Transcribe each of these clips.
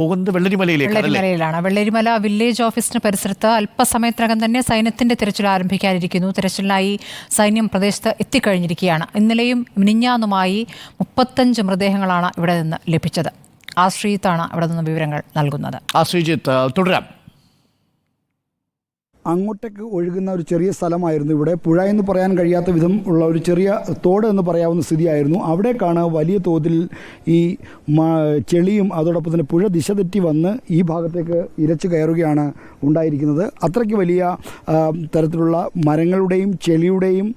പോകുന്നത് വെള്ളരിമലയിലേക്ക് അല്ലേ? വെള്ളരിമലയിലാണ്. വെള്ളരിമല വില്ലേജ് ഓഫീസിന് പരിസരത്ത് അല്പസമയത്തിനകം തന്നെ സൈന്യത്തിന്റെ തിരച്ചിൽ ആരംഭിക്കാനിരിക്കുന്നു. തിരച്ചിലിനായി സൈന്യം പ്രദേശത്ത് എത്തിക്കഴിഞ്ഞിരിക്കുകയാണ്. ഇന്നലെയും മിനിഞ്ഞാന്നുമായി മുപ്പത്തഞ്ച് മൃതദേഹങ്ങളാണ് ഇവിടെ നിന്ന് ലഭിച്ചത്. ആശ്രീത്താണ് അവിടെ നിന്ന് വിവരങ്ങൾ നൽകുന്നത്. ആ ശ്രീജിത്ത് തുടരാം. അങ്ങോട്ടേക്ക് ഒഴുകുന്ന ഒരു ചെറിയ സ്ഥലമായിരുന്നു ഇവിടെ. പുഴ എന്ന് പറയാൻ കഴിയാത്ത വിധം ഉള്ള ഒരു ചെറിയ തോട് എന്ന് പറയാവുന്ന സ്ഥിതിയായിരുന്നു. അവിടേക്കാണ് വലിയ തോതിൽ ഈ ചെളിയും അതോടൊപ്പം തന്നെ പുഴ ദിശ തെറ്റി വന്ന് ഈ ഭാഗത്തേക്ക് ഇരച്ചു കയറുകയാണ് ഉണ്ടായിരിക്കുന്നത്. അത്രയ്ക്ക് വലിയ തരത്തിലുള്ള മരങ്ങളുടെയും ചെളിയുടെയും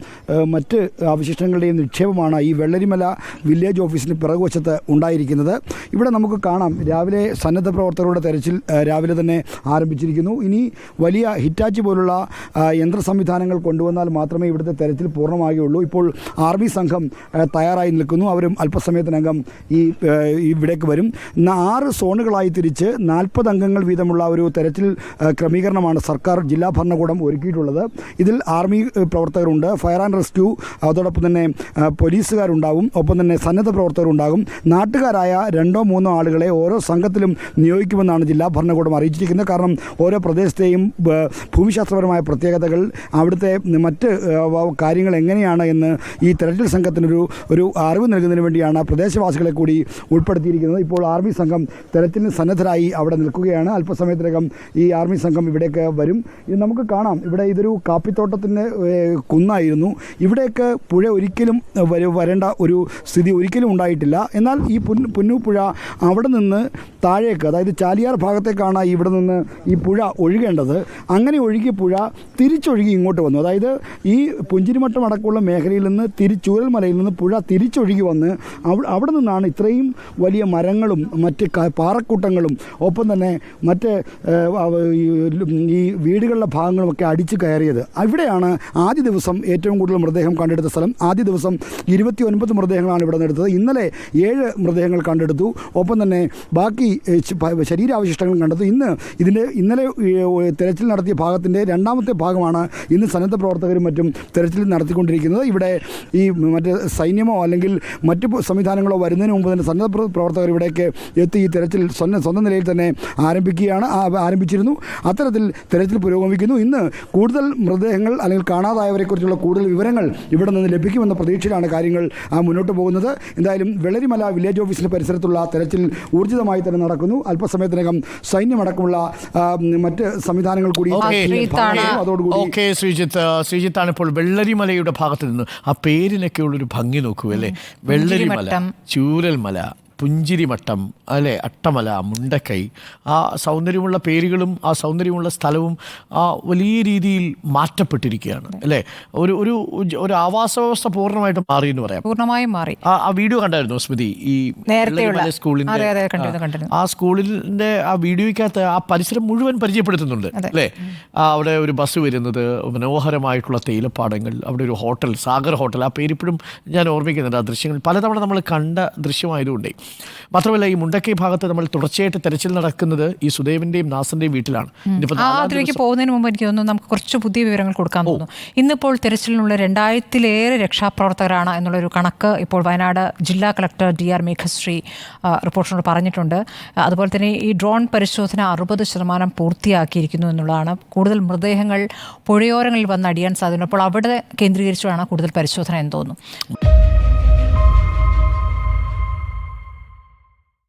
മറ്റ് അവശിഷ്ടങ്ങളുടെയും നിക്ഷേപമാണ് ഈ വെള്ളരിമല വില്ലേജ് ഓഫീസിന് പിറകുവശത്ത് ഉണ്ടായിരിക്കുന്നത്. ഇവിടെ നമുക്ക് കാണാം. രാവിലെ സന്നദ്ധ പ്രവർത്തകരുടെ തെരച്ചിൽ രാവിലെ തന്നെ ആരംഭിച്ചിരിക്കുന്നു. ഇനി വലിയ ഹിറ്റാച്ചി പോലുള്ള ആ, യന്ത്ര സംവിധാനങ്ങൾ കൊണ്ടുവന്നാൽ മാത്രമേ ഇവിടുത്തെ തെരച്ചിൽ പൂർണമാകുകയുള്ളൂ. ഇപ്പോൾ ആർമി സംഘം തയ്യാറായി നിൽക്കുന്നു. അവരും അല്പസമയത്തിനകം ഈ ഇവിടേക്ക് വരും. ആറ് സോണുകളായി തിരിച്ച് നാൽപ്പത് അംഗങ്ങൾ വീതമുള്ള ഒരു തെരച്ചിൽ ക്രമീകരണമാണ് സർക്കാർ ജില്ലാ ഭരണകൂടം ഒരുക്കിയിട്ടുള്ളത്. ഇതിൽ ആർമി പ്രവർത്തകരുണ്ട്. ഫയർ ആൻഡ് റെസ്ക്യൂ അതോടൊപ്പം തന്നെ പോലീസുകാരുണ്ടാവും. ഒപ്പം തന്നെ സന്നദ്ധ പ്രവർത്തകരുണ്ടാകും. നാട്ടുകാരായ രണ്ടോ മൂന്നോ ആളുകളെ ഓരോ സംഘത്തിലും നിയോഗിക്കുമെന്നാണ് ജില്ലാ ഭരണകൂടം അറിയിച്ചിരിക്കുന്നത്. കാരണം ഓരോ പ്രദേശത്തെയും ആ, ഭൂമിശാസ്ത്രപരമായ പ്രത്യേകതകൾ അവിടുത്തെ മറ്റ് കാര്യങ്ങൾ എങ്ങനെയാണ് എന്ന് ഈ തെരച്ചിൽ സംഘത്തിനൊരു ഒരു അറിവ് നൽകുന്നതിന് വേണ്ടിയാണ് പ്രദേശവാസികളെ കൂടി ഉൾപ്പെടുത്തിയിരിക്കുന്നത്. ഇപ്പോൾ ആർമി സംഘം തെരച്ചിലിന് സന്നദ്ധരായി അവിടെ നിൽക്കുകയാണ്. അല്പസമയത്തിനകം ഈ ആർമി സംഘം ഇവിടേക്ക് വരും. ഇത് നമുക്ക് കാണാം. ഇവിടെ ഇതൊരു കാപ്പിത്തോട്ടത്തിന്റെ കുന്നായിരുന്നു. ഇവിടേക്ക് പുഴ ഒരിക്കലും വരേണ്ട ഒരു സ്ഥിതി ഒരിക്കലും ഉണ്ടായിട്ടില്ല. എന്നാൽ ഈ പുൻ പുന്നു അവിടെ നിന്ന് താഴേക്ക് അതായത് ചാലിയാർ ഭാഗത്തേക്കാണ് ഇവിടെ നിന്ന് ഈ പുഴ ഒഴുകേണ്ടത്. അങ്ങനെ ഒഴുകിയ പുഴ തിരിച്ചൊഴുകി ഇങ്ങോട്ട് വന്നു. അതായത് ഈ പുഞ്ചിരിമട്ടം അടക്കമുള്ള മേഖലയിൽ നിന്ന് തിരി മലയിൽ നിന്ന് പുഴ തിരിച്ചൊഴുകി വന്ന് അവ- അവിടെ നിന്നാണ് ഇത്രയും വലിയ മരങ്ങളും മറ്റ് പാറക്കൂട്ടങ്ങളും ഒപ്പം തന്നെ മറ്റ് ഈ- വീടുകളുടെ ഭാഗങ്ങളുമൊക്കെ അടിച്ചു കയറിയത്. അവിടെയാണ് ആദ്യ ദിവസം ഏറ്റവും കൂടുതൽ മൃതദേഹം കണ്ടെടുത്ത സ്ഥലം. ആദ്യ ദിവസം ഇരുപത്തി ഒൻപത് മൃതദേഹങ്ങളാണ് ഇവിടെ നിന്ന് എടുത്തത് ഇന്നലെ ഏഴ് മൃതദേഹങ്ങൾ കണ്ടെടുത്തു. ഒപ്പം തന്നെ ബാക്കി ശരീരാവശിഷ്ടങ്ങൾ കണ്ടെടുത്തു. ഇന്ന് ഇതിന്റെ ഇന്നലെ തിരച്ചിൽ നടത്തിയ നടത്തിയ ഭാഗത്തിന്റെ രണ്ടാമത്തെ ഭാഗമാണ് ഇന്ന് സന്നദ്ധ പ്രവർത്തകരും മറ്റും തെരച്ചിൽ നടത്തിക്കൊണ്ടിരിക്കുന്നത്. ഇവിടെ ഈ മറ്റ് സൈന്യമോ അല്ലെങ്കിൽ മറ്റ് സംവിധാനങ്ങളോ വരുന്നതിന് മുമ്പ് തന്നെ സന്നദ്ധ പ്രവർത്തകർ ഇവിടേക്ക് എത്തി ഈ തെരച്ചിൽ സ്വന്തം സ്വന്തം നിലയിൽ തന്നെ ആരംഭിക്കുകയാണ് ആരംഭിച്ചിരുന്നു. അത്തരത്തിൽ തെരച്ചിൽ പുരോഗമിക്കുന്നു. ഇന്ന് കൂടുതൽ മൃതദേഹങ്ങൾ അല്ലെങ്കിൽ കാണാതായവരെക്കുറിച്ചുള്ള കൂടുതൽ വിവരങ്ങൾ ഇവിടെ നിന്ന് ലഭിക്കുമെന്ന പ്രതീക്ഷയിലാണ് കാര്യങ്ങൾ മുന്നോട്ട് പോകുന്നത്. എന്തായാലും വെളരിമല വില്ലേജ് ഓഫീസിന് പരിസരത്തുള്ള തെരച്ചിൽ ഊർജിതമായി തന്നെ നടക്കുന്നു. അല്പസമയത്തിനകം സൈന്യമടക്കമുള്ള മറ്റ് സംവിധാനങ്ങൾ കൂടി ശ്രീജിത്താണ്. ഓക്കെ ശ്രീജിത്ത്. ശ്രീജിത്താണ് ഇപ്പോൾ വെള്ളരിമലയുടെ ഭാഗത്ത് നിന്ന് ആ പേരിനൊക്കെ ഉള്ളൊരു ഭംഗി നോക്കൂ അല്ലേ വെള്ളരിമല ചൂരൽമല. പുഞ്ചിരിമട്ടം അല്ലെ അട്ടമല മുണ്ടക്കൈ ആ സൗന്ദര്യമുള്ള പേരുകളും ആ സൗന്ദര്യമുള്ള സ്ഥലവും ആ വലിയ രീതിയിൽ മാറ്റപ്പെട്ടിരിക്കുകയാണ് അല്ലേ? ഒരു ഒരു ഒരു ആവാസ വ്യവസ്ഥ പൂർണമായിട്ടും മാറി എന്ന് പറയാം. പൂർണമായും മാറി. ആ ആ വീഡിയോ കണ്ടായിരുന്നു സ്മൃതി? ഈ സ്കൂളിന്റെ ആ, സ്കൂളിന്റെ ആ വീഡിയോയ്ക്കകത്ത് ആ പരിസരം മുഴുവൻ പരിചയപ്പെടുത്തുന്നുണ്ട്. അല്ലേ? ആ, അവിടെ ഒരു ബസ് വരുന്നത് മനോഹരമായിട്ടുള്ള തേയിലപ്പാടങ്ങൾ അവിടെ ഒരു ഹോട്ടൽ സാഗർ ഹോട്ടൽ ആ പേരിപ്പോഴും ഞാൻ ഓർമ്മിക്കുന്നുണ്ട് ആ ദൃശ്യങ്ങൾ. പലതവണ നമ്മൾ കണ്ട ദൃശ്യമായതുകൊണ്ടേ മാത്രമല്ല ഈ മുണ്ടക്കൈ ഭാഗത്ത് നമ്മൾ തുടർച്ചയായിട്ട് തെരച്ചിൽ നടക്കുന്നത് ഈ സുദേവിന്റെയും നാസന്റെയും വീട്ടിലാണ്. പോകുന്നതിന് മുമ്പ് എനിക്ക് തോന്നുന്നു നമുക്ക് കുറച്ച് പുതിയ വിവരങ്ങൾ കൊടുക്കാൻ തോന്നുന്നു. ഇന്നിപ്പോൾ തെരച്ചിലിനുള്ള രണ്ടായിരത്തിലേറെ രക്ഷാപ്രവർത്തകരാണ് എന്നുള്ളൊരു കണക്ക് ഇപ്പോൾ വയനാട് ജില്ലാ കളക്ടർ ഡി ആർ മേഘശ്രീ റിപ്പോർട്ടിനോട് പറഞ്ഞിട്ടുണ്ട്. അതുപോലെ തന്നെ ഈ ഡ്രോൺ പരിശോധന അറുപത് ശതമാനം പൂർത്തിയാക്കിയിരിക്കുന്നു എന്നുള്ളതാണ്. കൂടുതൽ മൃതദേഹങ്ങൾ പുഴയോരങ്ങളിൽ വന്ന് അടിയാൻ സാധ്യത അപ്പോൾ അവിടെ കേന്ദ്രീകരിച്ചുമാണ് കൂടുതൽ പരിശോധന എന്ന് തോന്നുന്നു.